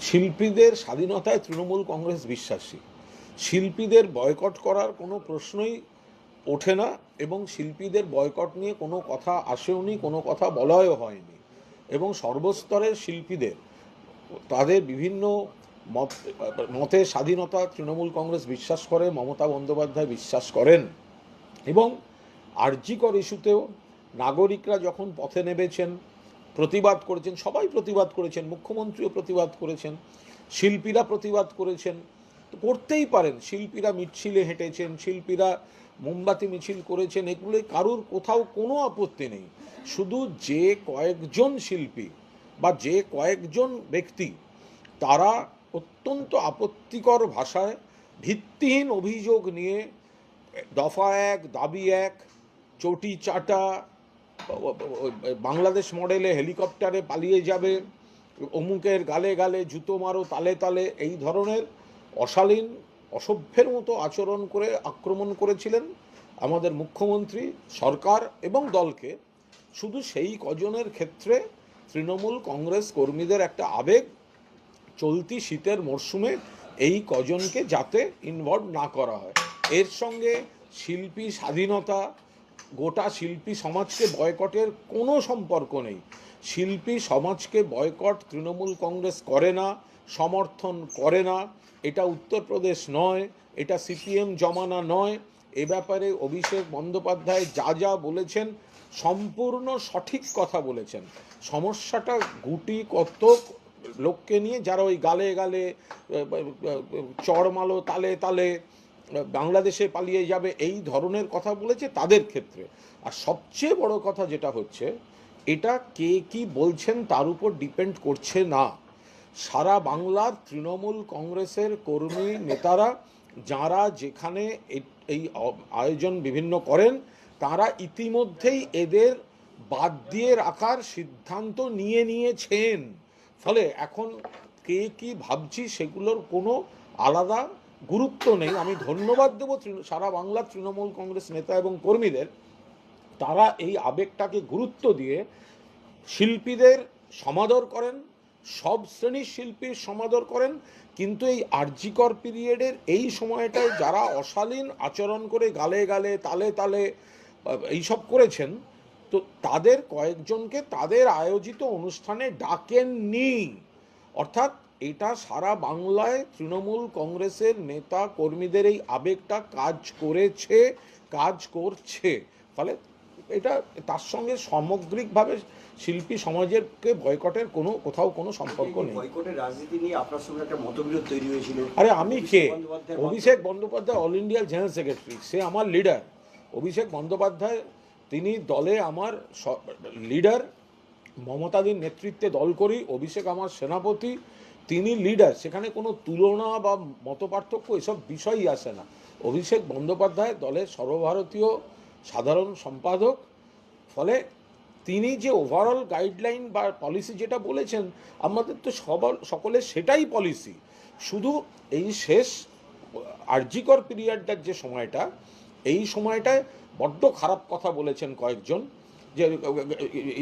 শিল্পীদের স্বাধীনতায় তৃণমূল কংগ্রেস বিশ্বাসী। শিল্পীদের বয়কট করার কোনো প্রশ্নই ওঠে না এবং শিল্পীদের বয়কট নিয়ে কোনো কথা আসেওনি কোনো কথা বলাও হয়নি এবং সর্বস্তরের শিল্পীদের, তাদের বিভিন্ন মত মতের স্বাধীনতা তৃণমূল কংগ্রেস বিশ্বাস করে, মমতা বন্দ্যোপাধ্যায় বিশ্বাস করেন। এবং আর্যিকর ইস্যুতেও নাগরিকরা যখন পথে নেমেছেন প্রতিবাদ করেছেন, সবাই প্রতিবাদ করেছেন, মুখ্যমন্ত্রীও প্রতিবাদ করেছেন, শিল্পীরা প্রতিবাদ করেছেন। তো করতেই পারেন, শিল্পীরা মিছিলে হেঁটেছেন, শিল্পীরা মোমবাতি মিছিল করেছেন, এগুলো কারুর কোথাও কোনো আপত্তি নেই। শুধু যে কয়েকজন শিল্পী বা যে কয়েকজন ব্যক্তি, তারা অত্যন্ত আপত্তিকর ভাষায় ভিত্তিহীন অভিযোগ নিয়ে দফা এক, দাবি এক, চটি চাটা বাংলাদেশ মডেলে হেলিকপ্টারে পালিয়ে যাবে, অমুকের গালে গালে জুতো মারো, তালে তালে, এই ধরনের অশালীন, অসভ্যের মতো আচরণ করে আক্রমণ করেছিলেন আমাদের মুখ্যমন্ত্রী, সরকার এবং দলকে। শুধু সেই কজনের ক্ষেত্রে তৃণমূল কংগ্রেস কর্মীদের একটা আবেগ, চলতি শীতের মরশুমে এই কজনকে যাতে ইনভলভ না করা হয়। এর সঙ্গে শিল্পী স্বাধীনতা গোটা শিল্পী সমাজকে বয়কটের কোনো সম্পর্ক নেই। শিল্পী সমাজকে বয়কট তৃণমূল কংগ্রেস করে না, সমর্থন করে না। এটা উত্তরপ্রদেশ নয়, এটা সিপিএম জমানা নয়। এ ব্যাপারে অভিষেক বন্দ্যোপাধ্যায় যা যা বলেছেন, সম্পূর্ণ সঠিক কথা বলেছেন। সমস্যাটা গুটি কত লোককে নিয়ে, যারা ওই গালে গালে চড়মালো তালে তালে বাংলাদেশে পালিয়ে যাবে এই ধরনের কথা বলেছে তাদের ক্ষেত্রে। আর সবচেয়ে বড় কথা যেটা হচ্ছে, এটা কে কি বলছেন তার উপর ডিপেন্ড করছে না। সারা বাংলার তৃণমূল কংগ্রেসের কর্মী নেতারা, যারা যেখানে এই আয়োজন বিভিন্ন করেন, তারা ইতিমধ্যেই এদের বাদ দিয়ে রাখার সিদ্ধান্ত নিয়ে নিয়েছেন। ফলে এখন কে কি ভাবছি সেগুলোর কোনো আলাদা গুরুত্ব নেই, আমি ধন্যবাদ দেবো সারা বাংলার তৃণমূল কংগ্রেস নেতা এবং কর্মীদের, তারা এই আবেগটাকে গুরুত্ব দিয়ে শিল্পীদের সমাদর করেন, সব শ্রেণির শিল্পীর সমাদর করেন, কিন্তু এই আর্যিকর পিরিয়ডের এই সময়টায় যারা অশালীন আচরণ করে গালে গালে, তালে তালে এইসব করেছেন, তো তাদের কয়েকজনকে তাদের আয়োজিত অনুষ্ঠানে ডাকেননি। অর্থাৎ এটা সারা বাংলায় তৃণমূল কংগ্রেসের নেতা কর্মীদের এই আবেগটা কাজ করেছে কাজ করছে। ফলে এটা তার সঙ্গে সামগ্রিকভাবে শিল্পী সমাজেরকে বয়কটের কোনো কোথাও কোনো সম্পর্ক নেই। বয়কটের রাজনীতি নিয়ে আপনার সঙ্গে একটা মতবিরোধ তৈরি হয়েছিল। আরে আমি কে? অভিষেক বন্দ্যোপাধ্যায় অল ইন্ডিয়ার জেনারেল সেক্রেটারি সে আমার লিডার অভিষেক বন্দ্যোপাধ্যায় তিনি দলে আমার লিডার মমতাদির নেতৃত্বে দল করি অভিষেক আমার সেনাপতি। তিনি লিডার সেখানে কোনো তুলনা বা মতপার্থক্য এসব বিষয়ই আসে না। অভিষেক বন্দ্যোপাধ্যায় দলের সর্বভারতীয় সাধারণ সম্পাদক, ফলে তিনি যে ওভারঅল গাইডলাইন বা পলিসি যেটা বলেছেন, আমাদের তো সবার, সকলের সেটাই পলিসি শুধু এই শেষ আর্যিকর পিরিয়ডটার যে সময়টা, এই সময়টায় বড্ড খারাপ কথা বলেছেন কয়েকজন, যে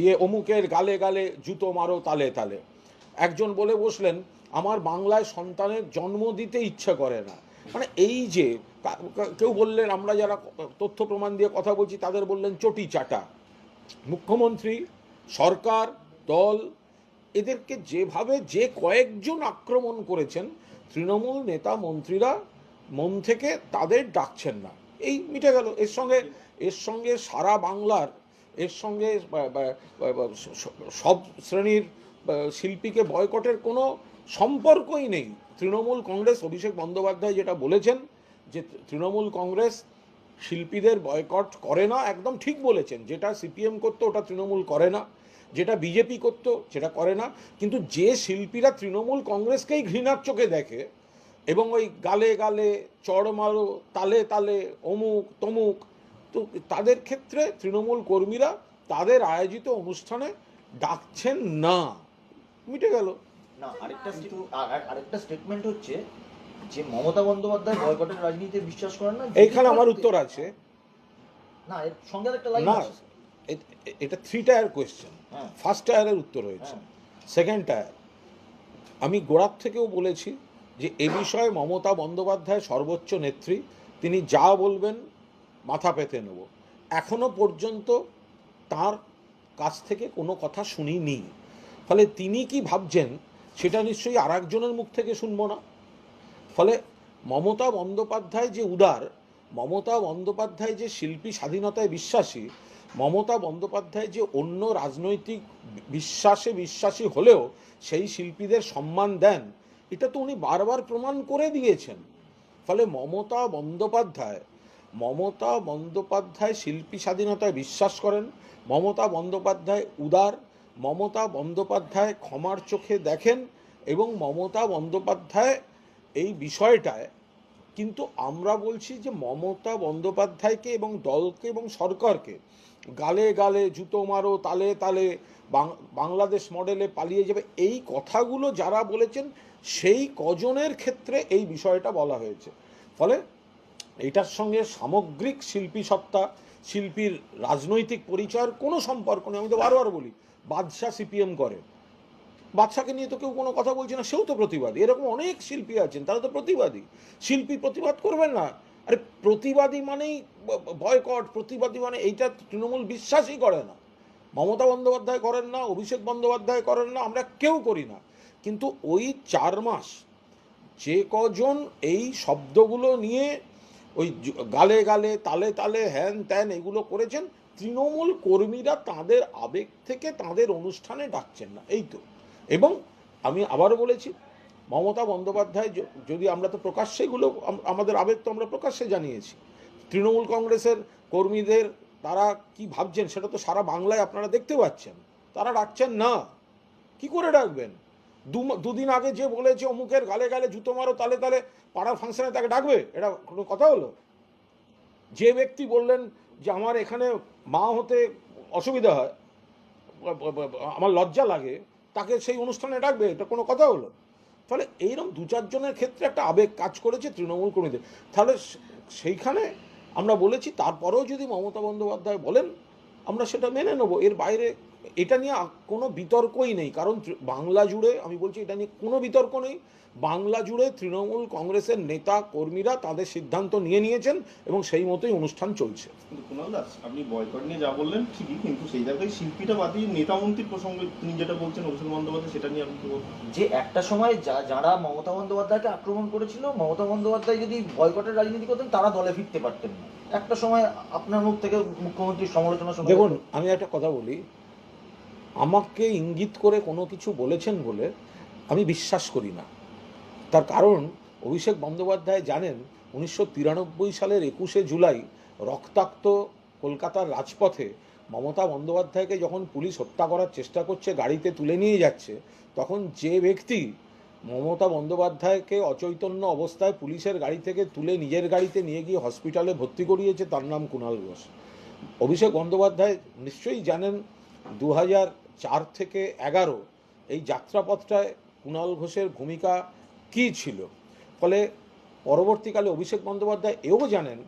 ইয়ে অমুকের গালে গালে জুতো মারো তালে তালে। একজন বলে বসলেন আমার বাংলায় সন্তানের জন্ম দিতে ইচ্ছা করে না। মানে এই যে কেউ বললেন আমরা যারা তথ্য প্রমাণ দিয়ে কথা বলছি, তাদের বললেন চটি চাটা। মুখ্যমন্ত্রী, সরকার, দল, এদেরকে যেভাবে যে কয়েকজন আক্রমণ করেছেন, তৃণমূল নেতা, মন্ত্রীরা মন থেকে তাদের ডাকছেন না। এই মিটে গেল। এর সঙ্গে এর সঙ্গে সারা বাংলার, এর সঙ্গে সব শ্রেণির শিল্পীকে বয়কটের কোনো সম্পর্কই নেই। তৃণমূল কংগ্রেস, অভিষেক বন্দ্যোপাধ্যায় যেটা বলেছেন যে তৃণমূল কংগ্রেস শিল্পীদের বয়কট করে না, একদম ঠিক বলেছেন। যেটা সিপিএম করতো, ওটা তৃণমূল করে না। যেটা বিজেপি করতো, সেটা করে না। কিন্তু যে শিল্পীরা তৃণমূল কংগ্রেসকেই ঘৃণার চোখে দেখে এবং ওই গালে গালে, চড় মারো, তালে তালে, অমুক, তমুক, তো তাদের ক্ষেত্রে তৃণমূল কর্মীরা তাদের আয়োজিত অনুষ্ঠানে ডাকছেন না। মিটে গেল। না আরেকটা আরেকটা স্টেটমেন্ট হচ্ছে যে মমতা বন্দ্যোপাধ্যায় বয়কটের রাজনীতিতে বিশ্বাস করেন না এইখানে আমার উত্তর আছে। না এর সঙ্গে একটা লাইন আছে। এটা থ্রি টায়ার কোয়েশ্চেন হ্যাঁ। ফার্স্ট টায়ারের উত্তর হয়েছে। হ্যাঁ। সেকেন্ড টায়ার আমি গোড়ার থেকেও বলেছি যে এ বিষয়ে মমতা বন্দ্যোপাধ্যায় সর্বোচ্চ নেত্রী তিনি যা বলবেন মাথা পেতে নেব। এখনও পর্যন্ত তার কাছ থেকে কোনো কথা শুনিনি। ফলে তিনি কি ভাবছেন সেটা নিশ্চয়ই আর একজনের মুখ থেকে শুনব না। ফলে মমতা বন্দ্যোপাধ্যায় যে উদার, মমতা বন্দ্যোপাধ্যায় যে শিল্পী স্বাধীনতায় বিশ্বাসী, মমতা বন্দ্যোপাধ্যায় যে অন্য রাজনৈতিক বিশ্বাসে বিশ্বাসী হলেও সেই শিল্পীদের সম্মান দেন, এটা তো উনি বারবার প্রমাণ করে দিয়েছেন। ফলে মমতা বন্দ্যোপাধ্যায় মমতা বন্দ্যোপাধ্যায় শিল্পী স্বাধীনতায় বিশ্বাস করেন, মমতা বন্দ্যোপাধ্যায় উদার মমতা বন্দ্যোপাধ্যায় ক্ষমার চোখে দেখেন এবং মমতা বন্দ্যোপাধ্যায় এই বিষয়টায় কিন্তু আমরা বলছি যে মমতা বন্দ্যোপাধ্যায়কে এবং দলকে এবং সরকারকে গালে গালে, জুতো মারো, তালে তালে বাংলাদেশ মডেলে পালিয়ে যাবে, এই কথাগুলো যারা বলেছেন সেই কজনের ক্ষেত্রে এই বিষয়টা বলা হয়েছে। ফলে এটার সঙ্গে সামগ্রিক শিল্পী সত্তা, শিল্পীর রাজনৈতিক পরিচয়ের কোনো সম্পর্ক নেই। আমি তো বারবার বলি বাদশাহ সিপিএম করে। বাদশাকে নিয়ে তো কেউ কোনো কথা বলছে না, সেও তো প্রতিবাদী। এরকম অনেক শিল্পী আছেন, তারা তো প্রতিবাদী। শিল্পী প্রতিবাদ করবেন না। আরে প্রতিবাদী মানেই বয়কট, প্রতিবাদী মানে এইটা তৃণমূল বিশ্বাসই করে না। মমতা বন্দ্যোপাধ্যায় করেন না, অভিষেক বন্দ্যোপাধ্যায় করেন না, আমরা কেউ করি না। কিন্তু ওই চার মাস যে কজন এই শব্দগুলো নিয়ে ওই গালে গালে, তালে তালে, হ্যান ত্যান এগুলো করেছেন তৃণমূল কর্মীরা তাদের আবেগ থেকে তাদের অনুষ্ঠানে ডাকছেন না, এই তো। এবং আমি আবারও বলেছি, মমতা বন্দ্যোপাধ্যায় যদি আমরা তো প্রকাশ্যে এগুলো আমাদের আবেগ তো আমরা প্রকাশ্যে জানিয়েছি। তৃণমূল কংগ্রেসের কর্মীদের তারা কি ভাবছেন সেটা তো সারা বাংলায় আপনারা দেখতে পাচ্ছেন। তারা ডাকছেন না। কি করে ডাকবেন? দু, দুদিন আগে যে বলেছে, অমুকের গালে গালে জুতো মারো, তালে তালে পাড়ার ফাংশনে তাকে ডাকবে, এটা কোনো কথা হলো? যে ব্যক্তি বললেন যে, আমার এখানে মা হতে অসুবিধা হয়, আমার লজ্জা লাগে, তাকে সেই অনুষ্ঠানে ডাকবে, এটা কোনো কথা হলো ফলে এইরকম দু চারজনের ক্ষেত্রে একটা আবেগ কাজ করেছে তৃণমূল কর্মীদের। তাহলে সেইখানে আমরা বলেছি, তারপরেও যদি মমতা বন্দ্যোপাধ্যায় বলেন আমরা সেটা মেনে নেব। এর বাইরে এটা নিয়ে কোনো বিতর্কই নেই। কারণ বাংলা জুড়ে আমি বলছি এটা নিয়ে কোনো বিতর্ক নেই। বাংলা জুড়ে তৃণমূল কংগ্রেসের নেতা কর্মীরা তাদের সিদ্ধান্ত নিয়ে নিয়েছেন এবং সেই মতোই অনুষ্ঠান চলছে। কিন্তু কুণাল দাস আপনি বয়কট নিয়ে যা বললেন ঠিকই কিন্তু সেই জায়গায় শিল্পীটা বাদ দিয়ে নেতা মন্ত্রীর প্রসঙ্গে তিনি যেটা বলছেন অভিষেক বন্দ্যোপাধ্যায় সেটা নিয়ে আপনি যে একটা সময় যা- যারা মমতা বন্দ্যোপাধ্যায়কে আক্রমণ করেছিল মমতা বন্দ্যোপাধ্যায় যদি বয়কটের রাজনীতি করতেন তারা দলে ফিরতে পারতেন না। একটা সময় আপনার মুখ থেকে মুখ্যমন্ত্রীর সমালোচনা শোনা দেখুন, আমি একটা কথা বলি। আমাকে ইঙ্গিত করে কোনো কিছু বলেছেন বলে আমি বিশ্বাস করি না। তার কারণ, অভিষেক বন্দ্যোপাধ্যায় জানেন, উনিশশো তিরানব্বই সালের একুশে জুলাই রক্তাক্ত কলকাতার রাজপথে মমতা বন্দ্যোপাধ্যায়কে যখন পুলিশ হত্যা করার চেষ্টা করছে, গাড়িতে তুলে নিয়ে যাচ্ছে, তখন যে ব্যক্তি মমতা বন্দ্যোপাধ্যায়কে অচৈতন্য অবস্থায় পুলিশের গাড়ি থেকে তুলে নিজের গাড়িতে নিয়ে গিয়ে হসপিটালে ভর্তি করিয়েছে তার নাম কুণাল ঘোষ। অভিষেক বন্দ্যোপাধ্যায় নিশ্চয়ই জানেন দু চার থেকে এগারো এই যাত্রাপথটায় কুণাল ঘোষের ভূমিকা কী ছিল? ফলে পরবর্তীকালে অভিষেক বন্দ্যোপাধ্যায় এও জানেন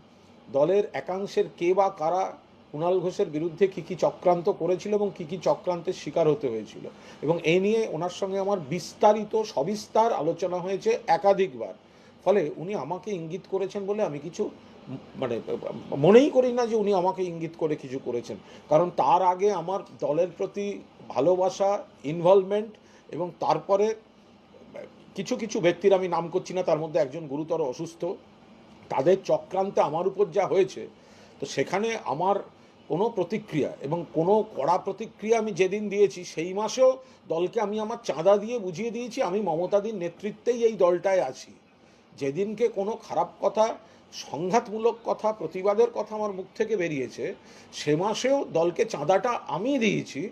দলের একাংশের কে বা কারা কুণাল ঘোষের বিরুদ্ধে কী কী চক্রান্ত করেছিল এবং কী কী চক্রান্তের শিকার হতে হয়েছিল? এবং এ নিয়ে ওনার সঙ্গে আমার বিস্তারিত সবিস্তার আলোচনা হয়েছে একাধিকবার। ফলে উনি আমাকে ইঙ্গিত করেছেন বলে আমি কিছু মানে মনেই করি না যে উনি আমাকে ইঙ্গিত করে কিছু করেছেন। কারণ তার আগে আমার দলের প্রতি ভালোবাসা ইনভলভমেন্ট এবং তারপরে কিছু কিছু ব্যক্তির আমি নাম করছি না, তার মধ্যে একজন গুরুতর অসুস্থ। তাদের চক্রান্তে আমার উপর যা হয়েছে, তো সেখানে আমার কোনো প্রতিক্রিয়া এবং কোনো কড়া প্রতিক্রিয়া আমি যেদিন দিয়েছি, সেই মাসেও দলকে আমি আমার চাঁদা দিয়ে বুঝিয়ে দিয়েছি, আমি মমতাদির নেতৃত্বেই এই দলটায় আছি। যেদিনকে কোনো খারাপ কথা, সংঘাতমূলক কথা, প্রতিবাদের কথা আমার মুখ থেকে বেরিয়েছে, সে মাসেও দলকে চাঁদাটা আমি দিয়েছি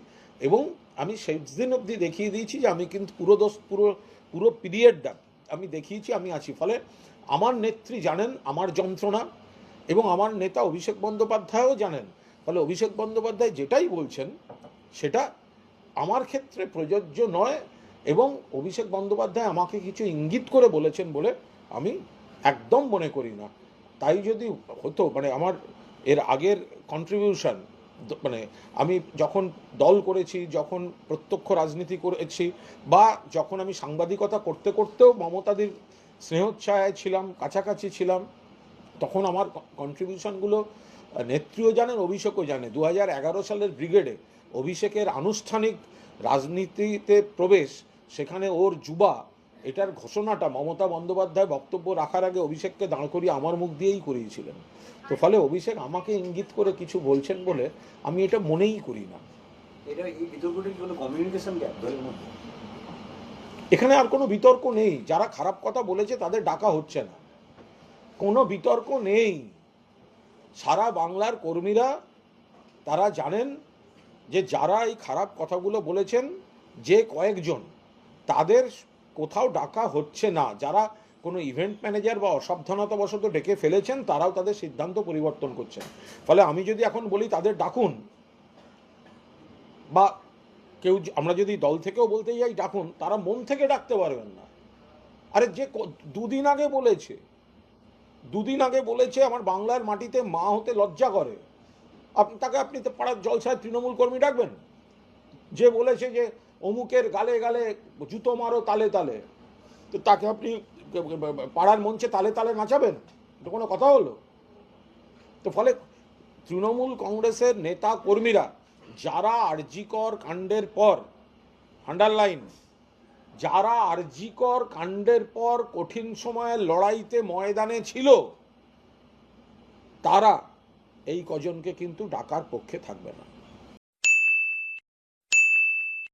এবং আমি সেই দিন অবধি দেখিয়ে দিয়েছি যে আমি কিন্তু পুরো দোষ, পুরো পুরো পিরিয়ডটা আমি দেখিয়েছি, আমি আছি। ফলে আমার নেত্রী জানেন, আমার যন্ত্রণা এবং আমার নেতা অভিষেক বন্দ্যোপাধ্যায়ও জানেন ফলে অভিষেক বন্দ্যোপাধ্যায় যেটাই বলছেন, সেটা আমার ক্ষেত্রে প্রযোজ্য নয় এবং অভিষেক বন্দ্যোপাধ্যায় আমাকে কিছু ইঙ্গিত করে বলেছেন বলে আমি একদম মনে করি না। তাই যদি হতো মানে আমার এর আগের কন্ট্রিবিউশন মানে আমি যখন দল করেছি, যখন প্রত্যক্ষ রাজনীতি করেছি বা যখন আমি সাংবাদিকতা করতে করতেও মমতাদির স্নেহচ্ছায়ায় ছিলাম, কাছাকাছি ছিলাম, তখন আমার কন্ট্রিবিউশনগুলো নেত্রীও জানেন অভিষেকও জানে দু এগারো সালের ব্রিগেডে অভিষেকের আনুষ্ঠানিক রাজনীতিতে প্রবেশ সেখানে ওর যুবা এটার ঘোষণাটা মমতা বন্দ্যোপাধ্যায় বক্তব্য রাখার আগে অভিষেককে দাঁড় করিয়ে আমার মুখ দিয়েই করিয়েছিলেন। তো ফলে অভিষেক আমাকে ইঙ্গিত করে কিছু বলছেন বলে আমি এটা মনেই করি না। এখানে আর কোনো বিতর্ক নেই। যারা খারাপ কথা বলেছে তাদের ডাকা হচ্ছে না। কোনো বিতর্ক নেই। সারা বাংলার কর্মীরা তারা জানেন যে যারা এই খারাপ কথাগুলো বলেছেন, যে কয়েকজন, তাদের কোথাও ডাকা হচ্ছে না। যারা কোনো ইভেন্ট ম্যানেজার বা অসাবধানতাবশত ডেকে ফেলেছেন, তারাও তাদের সিদ্ধান্ত পরিবর্তন করছেন। ফলে আমি যদি এখন বলি, তাদের ডাকুন। বা কেউ আমরা যদি দল থেকেও বলতে যাই, ডাকুন। তারা মন থেকে ডাকতে পারবেন না। আরে যে দুদিন আগে বলেছে দুদিন আগে বলেছে আমার বাংলার মাটিতে মা হতে লজ্জা করে। আপনি, তাকে আপনি তো পাড়ার জলসায় তৃণমূল কর্মী ডাকবেন? যে বলেছে যে অমুকের গালে গালে জুতো মারো তালে তালে। তো তাকে আপনি পাড়ার মঞ্চে তালে তালে নাচাবেন? এটা কোনো কথা হলো? তো ফলে তৃণমূল কংগ্রেসের নেতা কর্মীরা, যারা আরজিকর কাণ্ডের পর আন্ডারলাইন যারা আরজিকর কাণ্ডের পর কঠিন সময়ে লড়াইতে ময়দানে ছিল, তারা এই কজনকে কিন্তু ডাকার পক্ষে থাকবে না।